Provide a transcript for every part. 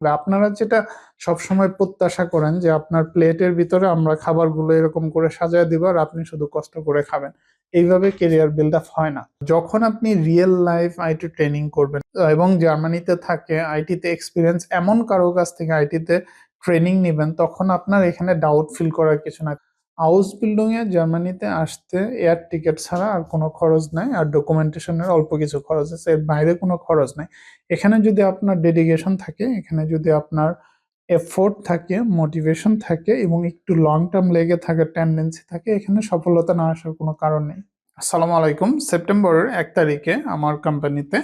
আপনারা যেটা সবসময় প্রত্যাশা করেন যে আপনার প্লেটের ভিতরে আমরা খাবারগুলো এরকম করে সাজায় দিব আর আপনি শুধু কষ্ট করে খাবেন। এইভাবে কেরিয়ার বিল্ড আপ হয় না। যখন আপনি রিয়েল লাইফ আইটি ট্রেনিং করবেন এবং জার্মানিতে থাকে আইটিতে এক্সপিরিয়েন্স এমন কারও কাছ থেকে আইটিতে ট্রেনিং নেবেন, তখন আপনার এখানে ডাউট ফিল করার কিছু না। হাউস বিল্ডিং এ জার্মানিতে আসতে এয়ার টিকিট ছাড়া আর কোনো খরচ নাই, আর ডকুমেন্টেশনের অল্প কিছু খরচ আছে, এর বাইরে কোনো খরচ নাই। এখানে যদি আপনার ডেডিকেশন থাকে, এখানে যদি আপনার এফোর্ট থাকে মোটিভেশন থাকে, এবং একটু লং টার্ম লেগে থাকার টেন্ডেন্সি থাকে, এখানে সফলতা না আসার কোনো কারণ নেই। আসসালামু আলাইকুম। সেপ্টেম্বরের এক তারিখে আমার কোম্পানিতে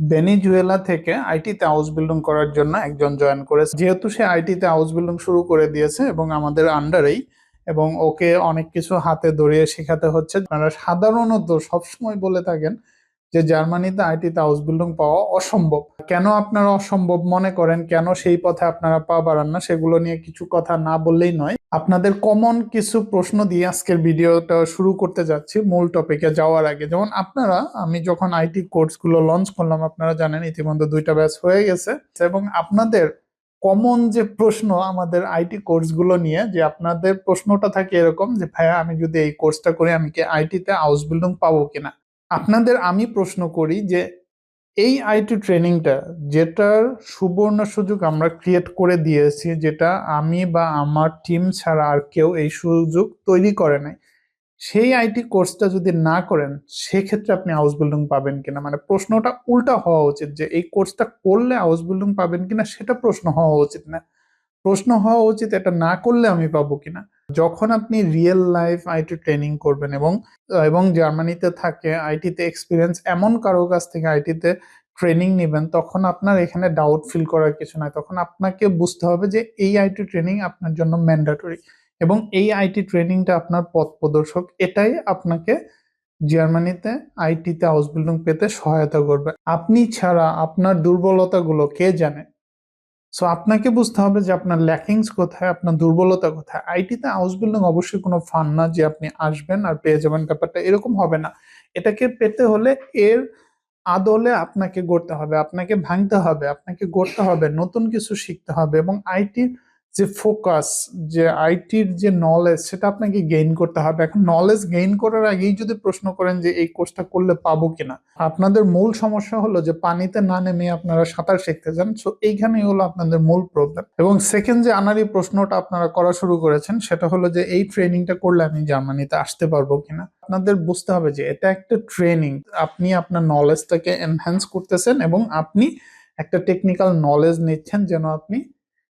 বেনিজুয়েলা থেকে আইটিতে হাউস বিল্ডিং করার জন্য একজন জয়েন করেছে। যেহেতু সে আইটিতে হাউস বিল্ডিং শুরু করে দিয়েছে, এবং আমাদের আন্ডারেই এবং ওকে অনেক কিছু হাতে ধরিয়ে শেখাতে হচ্ছে। আপনারা সাধারণত সবসময় বলে থাকেন যে জার্মানিতে আইটিতে হাউস বিল্ডিং পাওয়া অসম্ভব। কেন আপনারা অসম্ভব মনে করেন? কেন সেই পথে আপনারা পা বাড়ান না? সেগুলো নিয়ে কিছু কথা না বললেই নয়। আপনাদের কমন কিছু প্রশ্ন দিয়ে আজকের ভিডিওটা শুরু করতে যাচ্ছি মূল টপিকে যাওয়ার আগে। যেমন আপনারা, আমি যখন আইটি কোর্সগুলো লঞ্চ করলাম, আপনারা জানেন ইতিমধ্যে দুইটা ব্যাচ হয়ে গেছে। এবং আপনাদের কমন যে প্রশ্ন আমাদের আইটি কোর্সগুলো নিয়ে, যে আপনাদের প্রশ্নটা থাকে এরকম যে, ভাইয়া, আমি যদি এই কোর্সটা করি, আমি কি আইটিতে হাউস বিল্ডিং পাবো কিনা? আপনাদের আমি প্রশ্ন করি যে, এই আইটি ট্রেনিংটা যেটার সুবর্ণ সুযোগ আমরা ক্রিয়েট করে দিয়েছি, যেটা আমি বা আমার টিম ছাড়া আর কেউ এই সুযোগ তৈরি করে নাই সেই আইটি কোর্সটা যদি না করেন, সেক্ষেত্রে আপনি হাউস বিল্ডিং পাবেন কিনা? মানে প্রশ্নটা উল্টা হওয়া উচিত যে, এই কোর্সটা করলে হাউস বিল্ডিং পাবেন কিনা? সেটা প্রশ্ন হওয়া উচিত না। প্রশ্ন হওয়া উচিত, এটা না করলে আমি পাবো কিনা? যখন আপনি রিয়েল লাইফ আইটি ট্রেনিং করবেন এবং এবং জার্মানিতে থাকে আইটিতে এক্সপিরিয়েন্স এমন কারও কাছ থেকে আইটিতে ট্রেনিং নেবেন, তখন আপনার এখানে ডাউট ফিল করার কিছু নাই। তখন আপনাকে বুঝতে হবে যে, এই আইটি ট্রেনিং আপনার জন্য ম্যান্ডাটরি এবং এই আইটি ট্রেনিংটা আপনার পথ প্রদর্শক, এটাই আপনাকে জার্মানিতে আইটিতে হাউস বিল্ডিং পেতে সহায়তা করবে। আপনি ছাড়া আপনার দুর্বলতাগুলো কে জানে? সো আপনাকে বুঝতে হবে যে আপনার ল্যাকিংস কোথায়, আপনার দুর্বলতা কোথায়। আইটিতে হাউস বিল্ডিং অবশ্যই কোনো ফান না যে আপনি আসবেন আর পেয়ে যাবেন ব্যাপারটা, এরকম হবে না। এটাকে পেতে হলে এর আদলে আপনাকে গড়তে হবে, আপনাকে ভাঙতে হবে, আপনাকে গড়তে হবে, নতুন কিছু শিখতে হবে এবং আইটির যে ফোকাস যে আইটির যে নলেজ সেটা আপনাকে গেইন করতে হবে। এখন নলেজ গেইন করার আগেই যদি প্রশ্ন করেন যে এই কোর্সটা করলে পাবো কিনা। আপনাদের মূল সমস্যা হলো যে পানিতে না নেমে আপনারা সাঁতার শিখতে যান সো এইখানেই হলো আপনাদের মূল প্রবলেম এবং সেকেন্ড যে আনারি প্রশ্নটা আপনারা করা শুরু করেছেন, সেটা হলো যে এই ট্রেনিংটা করলে আমি জার্মানিতে আসতে পারব কিনা। আপনাদের বুঝতে হবে যে এটা একটা ট্রেনিং আপনি আপনার নলেজটাকে এনহ্যান্স করতেছেন এবং আপনি একটা টেকনিক্যাল নলেজ নিচ্ছেন যেন আপনি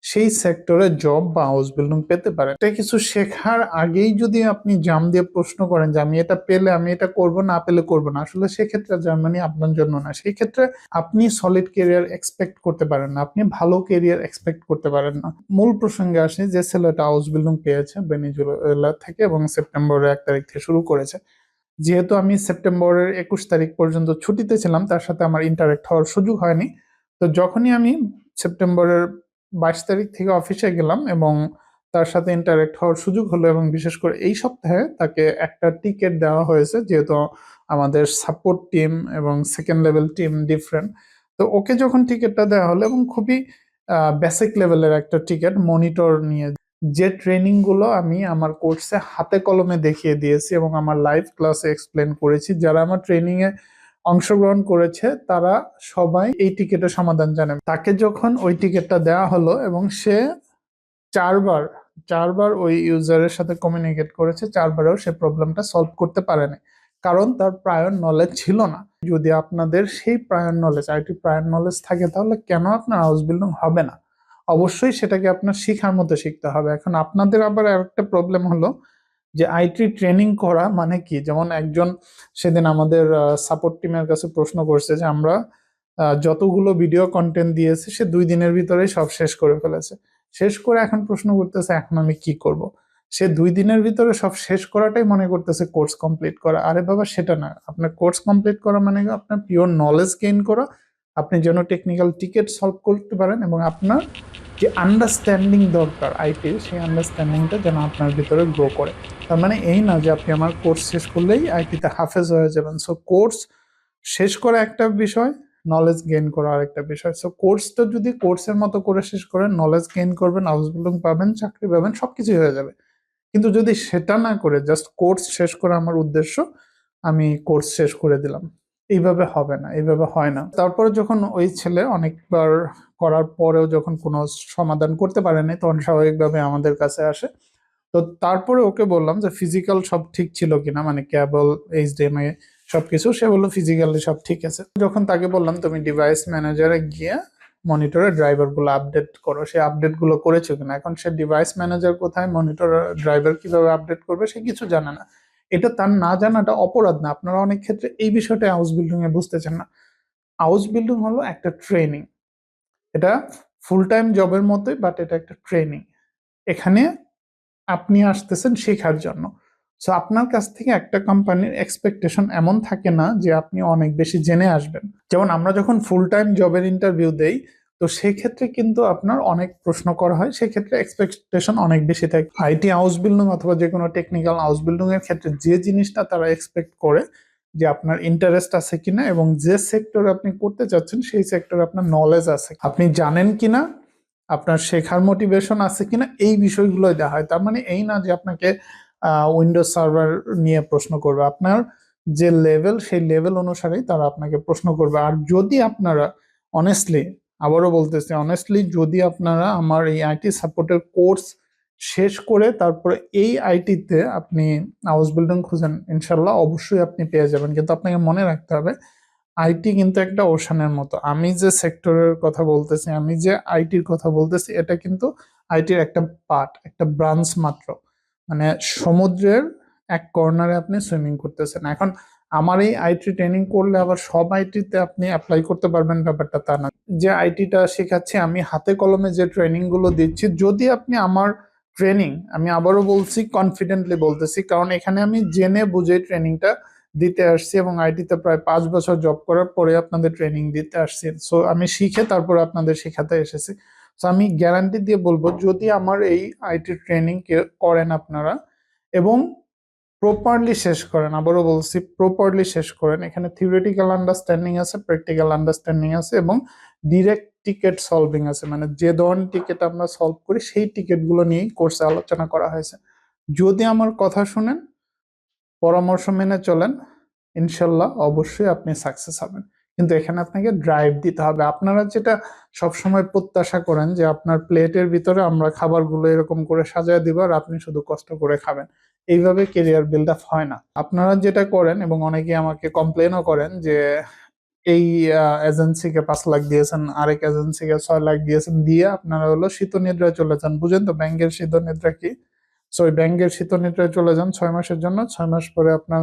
সেই সেক্টরে জব বা হাউস বিল্ডিং পেতে পারেন। এটা কিছু শেখার আগেই যদি আপনি জাম দিয়ে প্রশ্ন করেন যে আমি এটা পেলে আমি এটা করব, না পেলে করব না, আসলে সেক্ষেত্রে জার্মানি আপনার জন্য না। সেই ক্ষেত্রে আপনি সলিড কেরিয়ার এক্সপেক্ট করতে পারেন না, আপনি ভালো কেরিয়ার এক্সপেক্ট করতে পারেন না। মূল প্রসঙ্গে আসি যে ছেলেটা হাউস বিল্ডিং পেয়েছে বেনিজুয়েলা থেকে এবং সেপ্টেম্বরের এক তারিখ থেকে শুরু করেছে। যেহেতু আমি সেপ্টেম্বরের একুশ তারিখ পর্যন্ত ছুটিতে ছিলাম, তার সাথে আমার ইন্টারেক্ট হওয়ার সুযোগ হয়নি। তো যখনই আমি সেপ্টেম্বরের বাইশ তারিখ থেকে অফিসে গেলাম এবং তার সাথে ইন্টারেক্ট হওয়ার সুযোগ হলো এবং বিশেষ করে এই সপ্তাহে তাকে একটা টিকিট দেওয়া হয়েছে, যেহেতু আমাদের সাপোর্ট টিম এবং সেকেন্ড লেভেল টিম ডিফারেন্ট তো ওকে যখন টিকিটটা দেওয়া হলো এবং খুবই বেসিক লেভেলের একটা টিকিট মনিটর নিয়ে, যে ট্রেনিংগুলো আমি আমার কোর্সে হাতে কলমে দেখিয়ে দিয়েছি এবং আমার লাইভ ক্লাসে এক্সপ্লেন করেছি, যারা আমার ট্রেনিংয়ে অংশগ্রহণ করেছে, তারা সবাই এই টিকিটের সমাধান জানে। তাকে যখন ওই টিকিটটা দেওয়া হলো এবং সে চারবার চারবার ওই ইউজারের সাথে কমিউনিকেট করেছে, চারবারেও সে প্রবলেমটা সলভ করতে পারেনি। কারণ তার প্রায়র নলেজ ছিল না। যদি আপনাদের সেই prior knowledge IT prior knowledge থাকে, তাহলে কেন আপনার হাউস বিল্ডিং হবে না? অবশ্যই সেটাকে আপনার শিখার মতো শিখতে হবে। এখন আপনাদের আবার একটা প্রবলেম হলো যে আইটি ট্রেনিং করা মানে কি? যেমন একজন সেদিন আমাদের সাপোর্ট টিমের কাছে প্রশ্ন করছে যে আমরা যতগুলো ভিডিও কন্টেন্ট দিয়েছে সে দুই দিনের ভিতরেই সব শেষ করে ফেলেছে। শেষ করে এখন প্রশ্ন করতেছে, এখন আমি কি করব। সে দুই দিনের ভিতরে সব শেষ করাটাই মনে করতেছে কোর্স কমপ্লিট করা। আরে বাবা, সেটা না। আপনার কোর্স কমপ্লিট করা মানে আপনার পিওর নলেজ গেইন করা। আপনি যেন টেকনিক্যাল টিকেট সলভ করতে পারেন এবং আপনার যে আন্ডারস্ট্যান্ডিং দরকার আইটির সেই আন্ডারস্ট্যান্ডিংটা যেন আপনার ভিতরে গ্রো করে। তার মানে এই না যে আপনি আমার কোর্স শেষ করলেই আইটিতে হাফেজ হয়ে যাবেন। সো কোর্স শেষ করা একটা বিষয় নলেজ গেইন করা আর একটা বিষয় সো কোর্সটা যদি কোর্সের মতো করে শেষ করেন নলেজ গেইন করবেন হাউস বিল্ডিং পাবেন, চাকরি পাবেন, সবকিছুই হয়ে যাবে। কিন্তু যদি সেটা না করে জাস্ট কোর্স শেষ করা আমার উদ্দেশ্য, আমি কোর্স শেষ করে দিলাম। এইভাবে হবে না, এইভাবে হয় না। তারপরে যখন ওই ছেলে অনেকবার করার পরেও যখন কোনো সমাধান করতে পারেনি, তখন স্বাভাবিকভাবে আমাদের কাছে আসে। তো তারপরে ওকে বললাম যে ফিজিক্যাল সব ঠিক ছিল কিনা? মানে কেবল এইচডিএমআই সবকিছু? সে বলল ফিজিক্যালি সব ঠিক আছে। যখন তাকে বললাম, তুমি ডিভাইস ম্যানেজারে গিয়ে মনিটরে ড্রাইভারগুলো আপডেট করো। সে আপডেটগুলো করেছ কিনা? এখন সে ডিভাইস ম্যানেজার কোথায়? মনিটর ড্রাইভার কীভাবে আপডেট করবে? সে কিছু জানে না। এটা তার না জানাটা অপরাধ না। আপনারা অনেক ক্ষেত্রে এই বিষয়টা হাউস বিল্ডিং এ বুঝতেছেন না। হাউস বিল্ডিং হলো একটা ট্রেনিং এটা ফুল টাইম জবের মতোই বাট এটা একটা ট্রেনিং এখানে আপনি আসতেছেন শেখার জন্য। সো আপনার কাছ থেকে একটা কোম্পানির এক্সপেকটেশন এমন থাকে না যে আপনি অনেক বেশি জেনে আসবেন। যেমন আমরা যখন ফুল টাইম জবের ইন্টারভিউ দেই তো সেক্ষেত্রে কিন্তু আপনার অনেক প্রশ্ন করা হয়। সেক্ষেত্রে এক্সপেকটেশন অনেক বেশি থাকে। আইটি হাউস বিল্ডিং অথবা যে কোনো টেকনিক্যাল হাউস বিল্ডিং এর ক্ষেত্রে যে জিনিসটা তারা এক্সপেক্ট করে যে আপনার ইন্টারেস্ট আছে কিনা এবং যে সেক্টর আপনি করতে চাচ্ছেন, সেই সেক্টরে আপনার নলেজ আছে। আপনি জানেন কিনা, আপনার শেখার মোটিভেশন আছে কিনা, এই বিষয়গুলোই দেওয়া হয়। তার মানে এই না যে আপনাকে উইন্ডোজ সার্ভার নিয়ে প্রশ্ন করবে। আপনার যে লেভেল সেই লেভেল অনুসারেই তারা আপনাকে প্রশ্ন করবে। আর যদি আপনারা অনেস্টলি আবারও বলতেছি অনেস্টলি যদি আপনারা আমার এই আইটি সাপোর্টের কোর্স শেষ করে তারপরে এই আইটিতে আপনি হাউস বিল্ডিং খুঁজেন ইনশাল্লাহ অবশ্যই আপনি পেয়ে যাবেন। কিন্তু আপনাকে মনে রাখতে হবে আইটি কিন্তু একটা ওশানের মতো। আমি যে সেক্টরের কথা বলতেছি, আমি যে আইটির কথা বলতেছি, এটা কিন্তু আইটির একটা পার্ট একটা ব্রাঞ্চ মাত্র। মানে সমুদ্রের এক কর্নারে আপনি সুইমিং করতেছেন। এখন আমার এই আইটি ট্রেনিং করলে আবার সব আইটিতে আপনি অ্যাপ্লাই করতে পারবেন ব্যাপারটা তা না। যে আইটিটা শেখাচ্ছি, আমি হাতে কলমে যে ট্রেনিংগুলো দিচ্ছি, যদি আপনি আমার ট্রেনিং আমি আবারও বলছি কনফিডেন্টলি বলতেছি, কারণ এখানে আমি জেনে বুঝে ট্রেনিংটা দিতে আসছি এবং আইটিতে প্রায় পাঁচ বছর জব করার পরে আপনাদের ট্রেনিং দিতে আসছি। সো আমি শিখে তারপরে আপনাদের শেখাতে এসেছি। সো আমি গ্যারান্টি দিয়ে বলব, যদি আমার এই আইটি ট্রেনিং করেন আপনারা এবং প্রপারলি শেষ করেন। আবারও বলছি প্রপারলি শেষ করেন। এখানে থিওরিটিক্যাল আন্ডারস্ট্যান্ডিং আছে প্র্যাকটিক্যাল আন্ডারস্ট্যান্ডিং আছে এবং ডিরেক্ট টিকেট সলভিং আছে। মানে যে ধরনের টিকেট আমরা সলভ করি, সেই টিকেটগুলো নিয়েই কোর্সে আলোচনা করা হয়েছে। যদি আমার কথা শুনেন, পরামর্শ মেনে চলেন, ইনশাল্লাহ অবশ্যই আপনি সাকসেস হবেন। কিন্তু এখানে আপনাকে ড্রাইভ দিতে হবে। আপনারা যেটা সবসময় প্রত্যাশা করেন যে আপনার প্লেটের ভিতরে আমরা খাবারগুলো এরকম করে সাজায় দিব আর আপনি শুধু কষ্ট করে খাবেন। এইভাবে কেরিয়ার বিল্ড আপ হয় না। আপনারা যেটা করেন এবং অনেকে আমাকে কমপ্লেনও করেন যে, এই এজেন্সিকে পাঁচ লাখ দিয়েছেন, আরেক এজেন্সিকে ছয় লাখ দিয়েছেন, দিয়ে আপনারা হলো শীতনিদ্রায় চলে যান। বুঝেন তো, ব্যাংকের শীতনিদ্রা কি? সো ওই ব্যাংকের শীতনিদ্রায় চলে যান ছয় মাসের জন্য। ছয় মাস পরে আপনার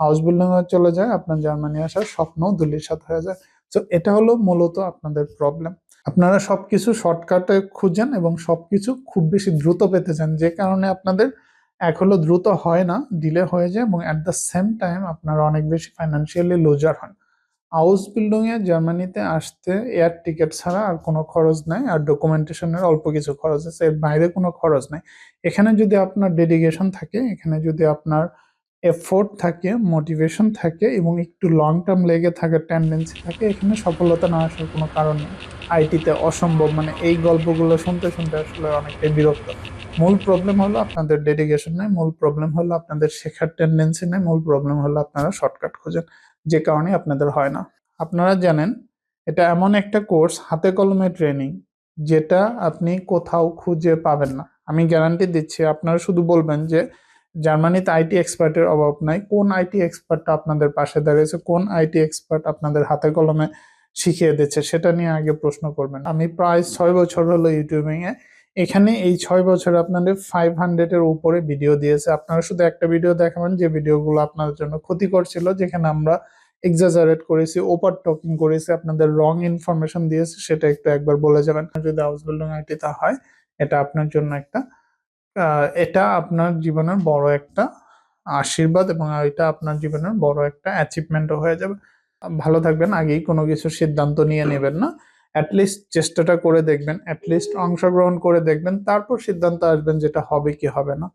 হাউস বিল্ডিং চলে যায়, আপনার জার্মানি আসার স্বপ্ন দুলির সাথে হয়ে যায়। তো এটা হলো মূলত আপনাদের প্রবলেম আপনারা সবকিছু শর্টকাটে খুঁজেন এবং সবকিছু খুব বেশি দ্রুত পেতে চান, যে কারণে আপনাদের এক হলো দ্রুত হয় না ডিলে হয়ে যায় এবং অ্যাট দ্য সেম টাইম আপনারা অনেক বেশি ফাইন্যান্সিয়ালি লুজার হন। হাউস বিল্ডিংয়ে জার্মানিতে আসতে এয়ার টিকিট ছাড়া আর কোনো খরচ নাই আর ডকুমেন্টেশনের অল্প কিছু খরচ আছে, এর বাইরে কোনো খরচ নাই। এখানে যদি আপনার ডেডিকেশন থাকে, এখানে যদি আপনার এফোর্ট থাকে মোটিভেশন থাকে এবং একটু লং টার্ম লেগে থাকার টেন্ডেন্সি থাকে, এখানে সফলতা না আসার কোনো কারণ নেই। আইটিতে অসম্ভব মানে এই গল্পগুলো শুনতে শুনতে আসলে অনেকটাই বিরক্ত। মূল প্রবলেম হলো আপনাদের ডেডিকেশন নেই, মূল প্রবলেম হলো আপনাদের শেখার টেন্ডেন্সি নেই, মূল প্রবলেম হলো আপনারা শর্টকাট খোঁজেন, যে কারণে আপনাদের হয় না। আপনারা জানেন, এটা এমন একটা কোর্স হাতে কলমে ট্রেনিং যেটা আপনি কোথাও খুঁজে পাবেন না। আমি গ্যারান্টি দিচ্ছি, আপনারা শুধু বলবেন যে জার্মানিতে আইটি এক্সপার্টের অভাব নাই। কোন আইটি এক্সপার্টটা আপনাদের পাশে দাঁড়িয়েছে? কোন আইটি এক্সপার্ট আপনাদের হাতে কলমে শিখিয়ে দিচ্ছে? সেটা নিয়ে আগে প্রশ্ন করবেন। আমি প্রায় ছয় বছর হলো ইউটিউবিং এ। এখানে এই ছয় বছর আপনাদের ফাইভ হান্ড্রেড এর উপরে ভিডিও দিয়েছে। আপনারা শুধু একটা ভিডিও দেখাবেন, যে ভিডিওগুলো আপনাদের জন্য ক্ষতিকর ছিল, যেখানে আমরা এক্সাজারেট করেছি ওভার টকিং করেছি, আপনাদের রং ইনফরমেশন দিয়েছি, সেটা একটু একবার বলে যাবেন। যদি হাউস বিল্ডিং আইটি তা হয়, এটা আপনার জন্য একটা এটা আপনার জীবনের বড় একটা আশীর্বাদ এবং এটা আপনার জীবনের বড় একটা অ্যাচিভমেন্টও হয়ে যাবে। ভালো থাকবেন, আগেই কোনো কিছু সিদ্ধান্ত নিয়ে নেবেন না। অ্যাটলিস্ট চেষ্টাটা করে দেখবেন অ্যাটলিস্ট অংশগ্রহণ করে দেখবেন, তারপর সিদ্ধান্ত আসবেন যেটা হবে কি হবে না।